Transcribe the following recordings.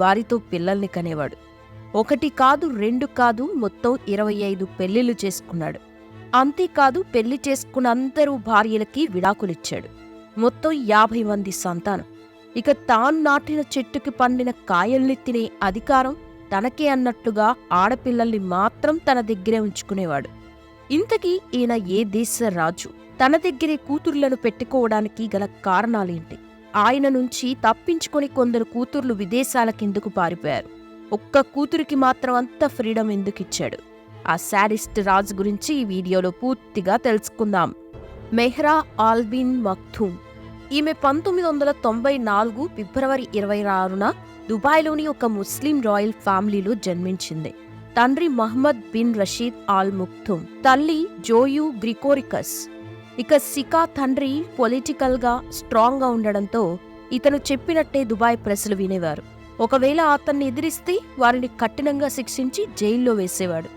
వారితో పిల్లల్ని కనేవాడు. ఒకటి కాదు రెండు కాదు మొత్తం ఇరవై ఐదు పెళ్ళిళ్ళు చేసుకున్నాడు. అంతేకాదు పెళ్ళి చేసుకున్న అందరూ భార్యలకి విడాకులిచ్చాడు. మొత్తం యాభై మంది సంతానం. ఇక తాను నాటిన చెట్టుకి పండిన కాయల్ని తినే అధికారం తనకే అన్నట్టుగా ఆడపిల్లల్ని మాత్రం తన దగ్గరే ఉంచుకునేవాడు. ఇంతకీ ఈయన ఏ దేశ రాజు? తన దగ్గరే కూతుర్లను పెట్టుకోవడానికి గల కారణాలేంటి? ఆయన నుంచి తప్పించుకొని కొందరు కూతుర్లు విదేశాలకెందుకు పారిపోయారు. ఒక్క కూతురికి మాత్రం అంత ఫ్రీడమ్ ఎందుకు ఇచ్చాడు? ఆ శాడిస్ట్ రాజు గురించి ఈ వీడియోలో పూర్తిగా తెలుసుకుందాం. మెహ్రా ఆల్బిన్ మక్థూమ్ ఈమె పంతొమ్మిది వందల తొంభై నాలుగు ఫిబ్రవరి ఇరవై ఆరున దుబాయ్లోని ఒక ముస్లిం రాయల్ ఫ్యామిలీలో జన్మించింది. తండ్రి Mohammed bin Rashid Al Maktoum తల్లి జోయు గ్రికోరికస్. ఇక సికా తండ్రి పొలిటికల్గా స్ట్రాంగ్గా ఉండడంతో ఇతను చెప్పినట్టే దుబాయ్ ప్రజలు వినేవారు. ఒకవేళ అతన్ని ఎదిరిస్తే వారిని కఠినంగా శిక్షించి జైల్లో వేసేవాడు.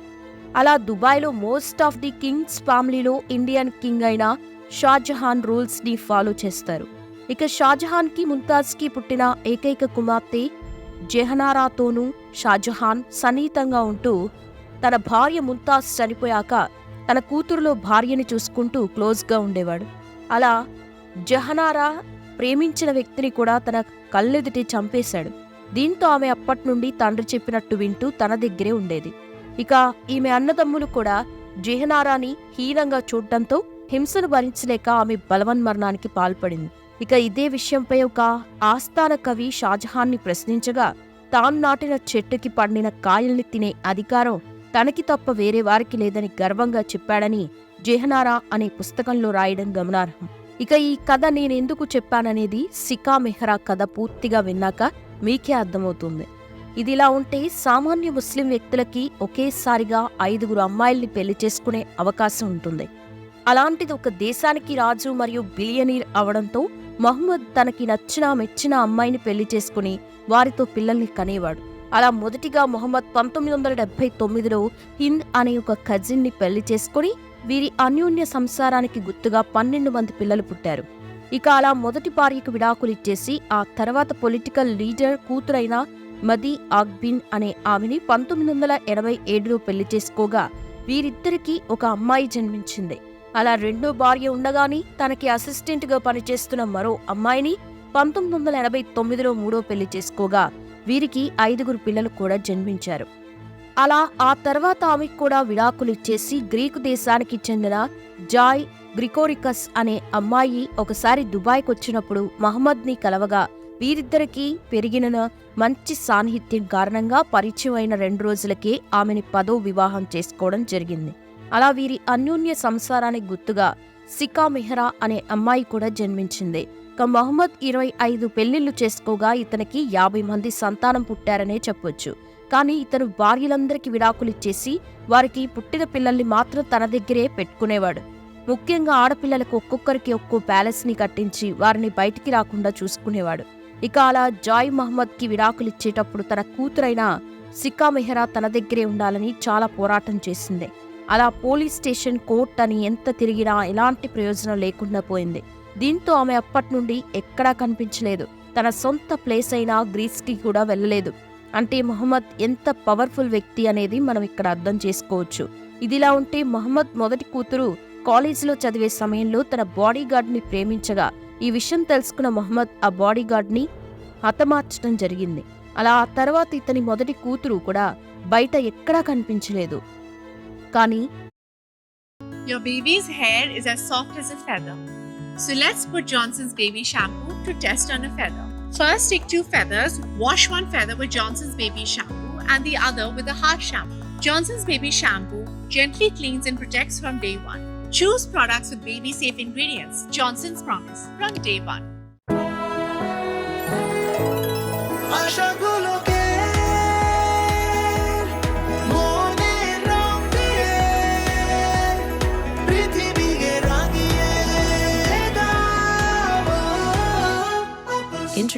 అలా దుబాయ్లో మోస్ట్ ఆఫ్ ది కింగ్స్ ఫ్యామిలీలో ఇండియన్ కింగ్ అయిన షాజహాన్ రూల్స్ని ఫాలో చేస్తారు. ఇక షాజహాన్కి పుట్టిన ఏకైక కుమార్తె జెహనారాతోనూ షాజహాన్ సన్నిహితంగా ఉంటూ తన భార్య ముంతాజ్ చనిపోయాక తన కూతురులో భార్యని చూసుకుంటూ క్లోజ్గా ఉండేవాడు. అలా జహనారా ప్రేమించిన వ్యక్తిని కూడా తన కళ్ళెదుటి చంపేశాడు. దీంతో ఆమె అప్పటి నుండి తండ్రి చెప్పినట్టు వింటూ తన దగ్గరే ఉండేది. ఇక ఈమె అన్నదమ్ములు కూడా జెహనారాని హీనంగా చూడటంతో హింసను భరించలేక ఆమె బలవన్మరణానికి పాల్పడింది. ఇక ఇదే విషయంపై ఒక ఆస్థాన కవి షాజహాన్ని ప్రశ్నించగా తాను నాటిన చెట్టుకి పండిన కాయల్ని తినే అధికారం తనకి తప్ప వేరే వారికి లేదని గర్వంగా చెప్పాడని జెహనారా అనే పుస్తకంలో రాయడం గమనార్హం. ఇక ఈ కథ నేనెందుకు చెప్పాననేది సికా మెహ్రా కథ పూర్తిగా విన్నాక మీకే అర్థమవుతుంది. ఇదిలా ఉంటే సామాన్య ముస్లిం వ్యక్తులకి ఒకేసారిగా ఐదుగురు అమ్మాయిల్ని పెళ్ళి చేసుకునే అవకాశం ఉంటుంది. అలాంటిది ఒక దేశానికి రాజు మరియు బిలియనీర్ అవడంతో మహమ్మద్ తనకి నచ్చిన మెచ్చిన అమ్మాయిని పెళ్ళి చేసుకుని వారితో పిల్లల్ని కనేవాడు. అలా మొదటిగా మొహమ్మద్ పంతొమ్మిది వందల డెబ్బై తొమ్మిదిలో హింద్ అనే ఒక కజిన్ని పెళ్ళి చేసుకుని వీరి అన్యోన్య సంసారానికి గుర్తుగా పన్నెండు మంది పిల్లలు పుట్టారు. ఇక అలా మొదటి భార్యకు విడాకులిచ్చేసి ఆ తర్వాత పొలిటికల్ లీడర్ కూతురైన మదీ అక్బిన్ అనే ఆమెని పంతొమ్మిది వందల ఎనభై ఏడులో పెళ్ళి చేసుకోగా వీరిద్దరికీ ఒక అమ్మాయి జన్మించింది. అలా రెండో భార్య ఉండగాని తనకి అసిస్టెంట్గా పనిచేస్తున్న మరో అమ్మాయిని పంతొమ్మిది వందల ఎనభై తొమ్మిదిలో మూడో పెళ్ళి చేసుకోగా వీరికి ఐదుగురు పిల్లలు కూడా జన్మించారు. అలా ఆ తర్వాత ఆమెకు కూడా విడాకులిచ్చేసి గ్రీకు దేశానికి చెందిన జాయ్ గ్రికోరికస్ అనే అమ్మాయి ఒకసారి దుబాయ్కి వచ్చినప్పుడు మహమ్మద్ని కలవగా వీరిద్దరికీ పెరిగిన మంచి సాన్నిహిత్యం కారణంగా పరిచయం అయిన రెండు రోజులకే ఆమెని పదో వివాహం చేసుకోవడం జరిగింది. అలా వీరి అన్యోన్య సంసారానికి గుర్తుగా సికా మెహ్రా అనే అమ్మాయి కూడా జన్మించింది. ఇక మహమ్మద్ ఇరవై ఐదు పెళ్ళిళ్ళు చేసుకోగా ఇతనికి యాభై మంది సంతానం పుట్టారనే చెప్పొచ్చు. కానీ ఇతను భార్యలందరికీ విడాకులిచ్చేసి వారికి పుట్టిన పిల్లల్ని మాత్రం తన దగ్గరే పెట్టుకునేవాడు. ముఖ్యంగా ఆడపిల్లలకు ఒక్కొక్కరికి ఒక్కో ప్యాలెస్ని కట్టించి వారిని బయటికి రాకుండా చూసుకునేవాడు. ఇక అలా జాయ్ మహమ్మద్కి విడాకులిచ్చేటప్పుడు తన కూతురైన సిక్కా మెహ్రా తన దగ్గరే ఉండాలని చాలా పోరాటం చేసింది. అలా పోలీస్ స్టేషన్ కోర్ట్ అని ఎంత తిరిగినా ఎలాంటి ప్రయోజనం లేకుండా పోయింది. దీంతో ఆమె అప్పటి నుండి ఎక్కడా కనిపించలేదు. తన సొంత ప్లేస్ అయిన గ్రీస్కి కూడా వెళ్ళలేదు. అంటే మొహమ్మద్ ఎంత పవర్ఫుల్ వ్యక్తి అనేది మనం ఇక్కడ అర్థం చేసుకోవచ్చు. ఇదిలా ఉంటే మొహమ్మద్ మొదటి కూతురు కాలేజీలో చదివే సమయంలో తన బాడీ గార్డ్ని ప్రేమించగా ఈ విషయం తెలుసుకున్న మొహమ్మద్ ఆ బాడీ గార్డ్ని హతమార్చడం జరిగింది. అలా ఆ తర్వాత ఇతని మొదటి కూతురు కూడా బయట ఎక్కడా కనిపించలేదు. కానీ Your baby's hair is as soft as a feather. So let's put Johnson's baby shampoo to test on a feather. First, take two feathers, wash one feather with Johnson's baby shampoo and the other with a hard shampoo. Johnson's baby shampoo gently cleans and protects from day one. Choose products with baby safe ingredients. Johnson's Promise from day one.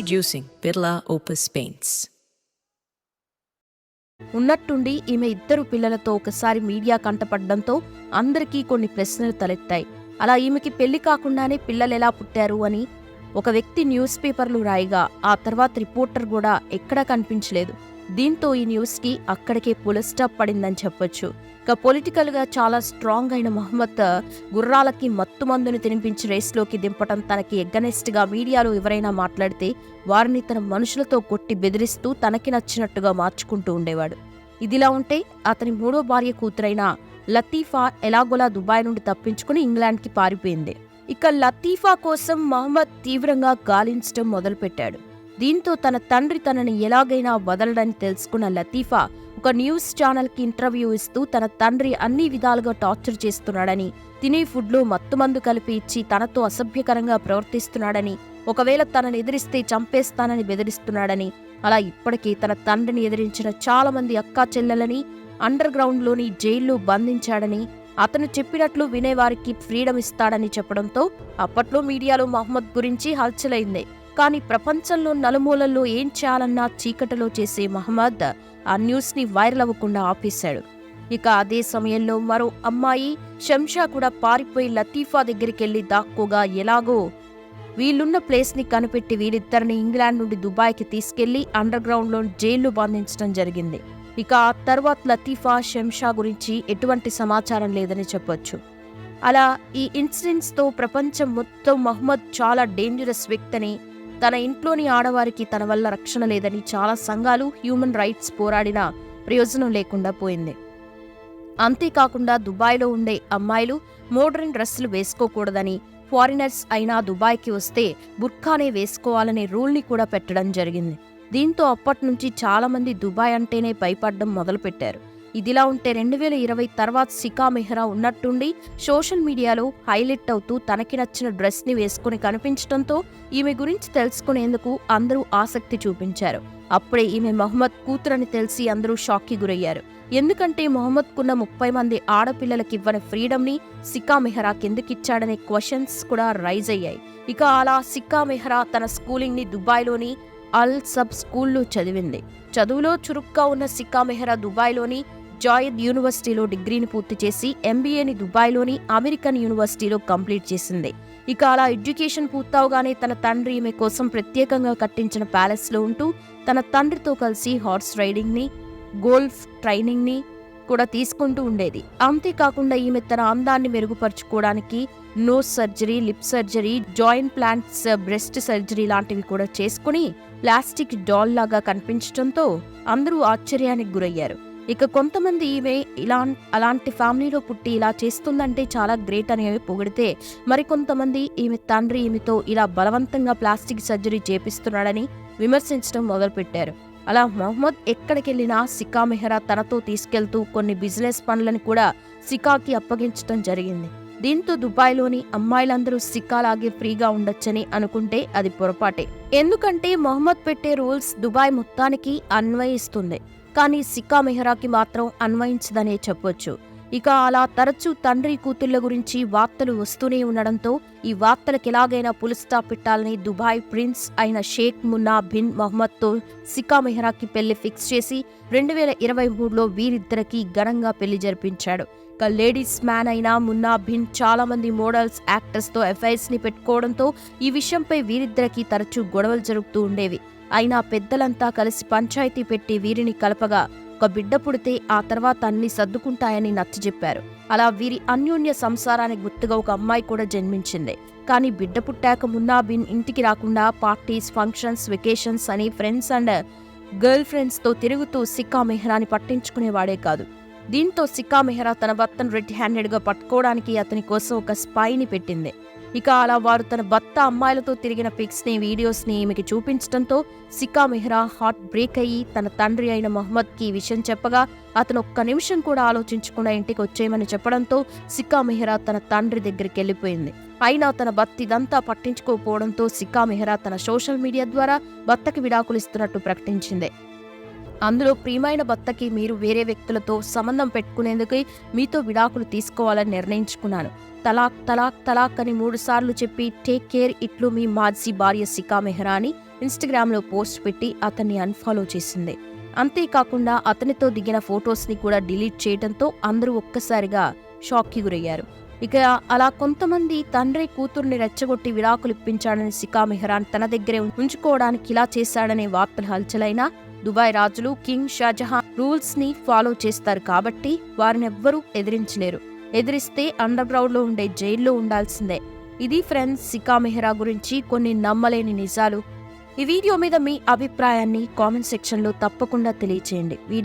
Introducing Birla Opus Paints. ఉన్నట్టుండి ఈమె ఇద్దరు పిల్లలతో ఒకసారి media కంటపడడంతో అందరికీ కొన్ని ప్రశ్నలు తలెత్తాయి అలా ఈమెకి పెళ్ళి కాకుండానే పిల్లలు ఎలా పుట్టారు అని ఒక వ్యక్తి న్యూస్ పేపర్లు రాయిగా ఆ తర్వాత రిపోర్టర్ కూడా ఎక్కడా కనిపించలేదు దీంతో ఈ న్యూస్కి అక్కడికే పుల స్టాప్ పడిందని చెప్పొచ్చు. ఇక పొలిటికల్గా చాలా స్ట్రాంగ్ అయిన మహమ్మద్ గుర్రాలకి మత్తు మందుని తినిపించి రేస్లోకి దింపటం తనకి ఎగ్గనెస్ట్గా మీడియాలో ఎవరైనా మాట్లాడితే వారిని తన మనుషులతో కొట్టి బెదిరిస్తూ తనకి నచ్చినట్టుగా మార్చుకుంటూ ఉండేవాడు. ఇదిలా ఉంటే అతని మూడో భార్య కూతురైన లతీఫా ఎలాగోలా దుబాయ్ నుండి తప్పించుకుని ఇంగ్లాండ్కి పారిపోయింది. ఇక లతీఫా కోసం మహమ్మద్ తీవ్రంగా గాలించడం మొదలుపెట్టాడు. దీంతో తన తండ్రి తనని ఎలాగైనా వదలడని తెలుసుకున్న లతీఫా ఒక న్యూస్ ఛానల్కి ఇంటర్వ్యూ ఇస్తూ తన తండ్రి అన్ని విధాలుగా టార్చర్ చేస్తున్నాడని తినే ఫుడ్లో మత్తుమందు కలిపి ఇచ్చి తనతో అసభ్యకరంగా ప్రవర్తిస్తున్నాడని ఒకవేళ తనని ఎదిరిస్తే చంపేస్తానని బెదిరిస్తున్నాడని అలా ఇప్పటికీ తన తండ్రిని ఎదిరించిన చాలా మంది అక్కా చెల్లెలని అండర్ గ్రౌండ్లోని జైల్లో బంధించాడని అతను చెప్పినట్లు వినేవారికి ఫ్రీడమ్ ఇస్తాడని చెప్పడంతో అప్పట్లో మీడియాలో మహమ్మద్ గురించి హల్చలైంది. కానీ ప్రపంచంలో నలుమూలల్లో ఏం చేయాలన్నా చీకటిలో చేసే మహమ్మద్ ఆ న్యూస్ని వైరల్ అవ్వకుండా ఆపేశాడు. ఇక అదే సమయంలో మరో అమ్మాయి శంషా కూడా పారిపోయి లతీఫా దగ్గరికెళ్ళి దాక్కోగా ఎలాగో వీళ్ళున్న ప్లేస్ని కనిపెట్టి వీరిద్దరిని ఇంగ్లాండ్ నుండి దుబాయ్కి తీసుకెళ్ళి అండర్ గ్రౌండ్లో జైల్లో బంధించడం జరిగింది. ఇక ఆ తర్వాత లతీఫా శంషా గురించి ఎటువంటి సమాచారం లేదని చెప్పొచ్చు. అలా ఈ ఇన్సిడెంట్స్తో ప్రపంచం మొత్తం మహమ్మద్ చాలా డేంజరస్ వ్యక్తిని తన ఇంట్లోని ఆడవారికి తన వల్ల రక్షణ లేదని చాలా సంఘాలు హ్యూమన్ రైట్స్ పోరాడినా ప్రయోజనం లేకుండా పోయింది. అంతేకాకుండా దుబాయ్లో ఉండే అమ్మాయిలు మోడర్న్ డ్రెస్సులు వేసుకోకూడదని ఫారినర్స్ అయినా దుబాయ్కి వస్తే బుర్ఖానే వేసుకోవాలనే రూల్ని కూడా పెట్టడం జరిగింది. దీంతో అప్పటి నుంచి చాలామంది దుబాయ్ అంటేనే భయపడడం మొదలుపెట్టారు. ఇదిలా ఉంటే రెండు వేల ఇరవై తర్వాత సికా మెహ్రా ఉన్నట్టుండి సోషల్ మీడియాలో హైలైట్ అవుతూ తనకి నచ్చిన డ్రెస్ని వేసుకుని కనిపించడంతో ఈమె గురించి తెలుసుకునేందుకు అందరూ ఆసక్తి చూపించారు. అప్పుడే ఈమె మహమ్మద్ కూతురని తెలిసి అందరూ షాక్కి గురయ్యారు. ఎందుకంటే మొహమ్మద్కున్న ముప్పై మంది ఆడపిల్లలకి ఇవ్వని ఫ్రీడమ్ని సిక్కా మెహ్రా కిందకిచ్చాడనే క్వశ్చన్స్ కూడా రైజ్ అయ్యాయి. ఇక అలా సిక్కా మెహ్రా తన స్కూలింగ్ని దుబాయ్లోని అల్ సబ్ స్కూల్లో చదివింది. చదువులో చురుగ్గా ఉన్న సిక్కా మెహ్రా దుబాయ్లోని జాయద్ యూనివర్సిటీలో డిగ్రీని పూర్తి చేసి ఎంబీఏని దుబాయ్లోని అమెరికన్ యూనివర్సిటీలో కంప్లీట్ చేసింది. ఇక అలా ఎడ్యుకేషన్ పూర్తవగానే తన తండ్రి ఈమె కోసం ప్రత్యేకంగా కట్టించిన ప్యాలెస్లో ఉంటూ తన తండ్రితో కలిసి హార్స్ రైడింగ్ని గోల్ఫ్ ట్రైనింగ్ని కూడా తీసుకుంటూ ఉండేది. అంతేకాకుండా ఈమె తన అందాన్ని మెరుగుపరుచుకోవడానికి nose surgery lip surgery joint plants breast surgery లాంటివి కూడా చేసుకుని ప్లాస్టిక్ డాల్ లాగా కనిపించడంతో అందరూ ఆశ్చర్యానికి గురయ్యారు. ఇక కొంతమంది ఈమె ఇలా అలాంటి ఫ్యామిలీలో పుట్టి ఇలా చేస్తుందంటే చాలా గ్రేట్ అనేవి పొగిడితే మరికొంతమంది ఈమె తండ్రి ఈమెతో ఇలా బలవంతంగా ప్లాస్టిక్ సర్జరీ చేపిస్తున్నాడని విమర్శించడం మొదలుపెట్టారు. అలా మొహమ్మద్ ఎక్కడికెళ్ళినా సికా మెహ్రా తనతో తీసుకెళ్తూ కొన్ని బిజినెస్ పనులను కూడా సికాకి అప్పగించడం జరిగింది. దీంతో దుబాయ్లోని అమ్మాయిలందరూ సిక్కాలాగే ఫ్రీగా ఉండొచ్చని అనుకుంటే అది పొరపాటే. ఎందుకంటే మొహమ్మద్ పెట్టే రూల్స్ దుబాయ్ మొత్తానికి అన్వయిస్తుంది. కానీ సిక్కా మెహ్రాకి మాత్రం అన్వయించదనే చెప్పొచ్చు. ఇక అలా తరచూ తండ్రి కూతుళ్ళ గురించి వార్తలు వస్తూనే ఉండడంతో ఈ వార్తలకు పులుస్తా పులిస్టా పెట్టాలని దుబాయ్ ప్రిన్స్ అయిన షేక్ మున్నా బిన్ మొహమ్మద్తో సికా మెహ్రాకి పెళ్ళి ఫిక్స్ చేసి రెండు వేల ఇరవై మూడులో వీరిద్దరికీ ఘనంగా పెళ్ళి జరిపించాడు. ఇక లేడీస్ మ్యాన్ అయిన మున్నా బిన్ చాలా మంది మోడల్స్ యాక్టర్స్తో తో పెట్టుకోవడంతో ఈ విషయంపై వీరిద్దరికీ తరచూ గొడవలు జరుగుతూ ఉండేవి. అయినా పెద్దలంతా కలిసి పంచాయతీ పెట్టి వీరిని కలపగా ఒక బిడ్డ పుడితే ఆ తర్వాత అన్ని సర్దుకుంటాయని నచ్చజెప్పారు అలా వీరి అన్యోన్య సంసారానికి గుర్తుగా ఒక అమ్మాయి కూడా జన్మించింది. కానీ బిడ్డ పుట్టాక మున్నా బిన్ ఇంటికి రాకుండా పార్టీస్ ఫంక్షన్స్ వెకేషన్స్ అని ఫ్రెండ్స్ అండ్ గర్ల్ ఫ్రెండ్స్తో తిరుగుతూ సిక్కా మెహ్రాని పట్టించుకునేవాడే కాదు. దీంతో సిక్కా మెహ్రా తన భర్తను రెడ్ హ్యాండెడ్గా పట్టుకోవడానికి అతని కోసం ఒక స్పైని పెట్టింది. ఇక అలా వారు తన భర్త అమ్మాయిలతో తిరిగిన పిక్స్ని వీడియోస్ని ఈమెకి చూపించడంతో సిక్కా మెహ్రా హార్ట్ బ్రేక్ అయ్యి తన తండ్రి అయిన మొహమ్మద్కి ఈ విషయం చెప్పగా అతను ఒక్క నిమిషం కూడా ఆలోచించకుండా ఇంటికి వచ్చేయమని చెప్పడంతో సిక్కా మెహ్రా తన తండ్రి దగ్గరికి వెళ్ళిపోయింది. అయినా తన భర్త ఇదంతా పట్టించుకోకపోవడంతో సిక్కా మెహ్రా తన సోషల్ మీడియా ద్వారా భర్తకి విడాకులు ఇస్తున్నట్టు ప్రకటించింది. అందులో ప్రియమైన భర్తకి మీరు వేరే వ్యక్తులతో సంబంధం పెట్టుకునేందుకు మీతో విడాకులు తీసుకోవాలని నిర్ణయించుకున్నాను. తలాక్ తలాక్ తలాక్ అని మూడుసార్లు చెప్పి టేక్ కేర్ ఇట్లు మీ మాజీ భార్య సికా మెహ్రాని ఇన్స్టాగ్రామ్లో పోస్ట్ పెట్టి అతన్ని అన్ఫాలో చేసింది. అంతేకాకుండా అతనితో దిగిన ఫొటోస్ని కూడా డిలీట్ చేయడంతో అందరూ ఒక్కసారిగా షాక్కి గురయ్యారు. ఇక అలా కొంతమంది తండ్రి కూతుర్ని రెచ్చగొట్టి విడాకులు ఇప్పించాడని సికా మెహ్రాన్ తన దగ్గరే ఉంచుకోవడానికి ఇలా చేశాడనే వార్తలు హల్చలైనా దుబాయ్ రాజులు కింగ్ షాజహాన్ రూల్స్ని ఫాలో చేస్తారు కాబట్టి వారినెవ్వరూ ఎదిరించలేరు. ఎదిరిస్తే అండర్ గ్రౌండ్లో ఉండే జైల్లో ఉండాల్సిందే. ఇది ఫ్రెండ్స్ సికా మెహ్రా గురించి కొన్ని నమ్మలేని నిజాలు. ఈ వీడియో మీద మీ అభిప్రాయాన్ని కామెంట్ సెక్షన్లో తప్పకుండా తెలియచేయండి.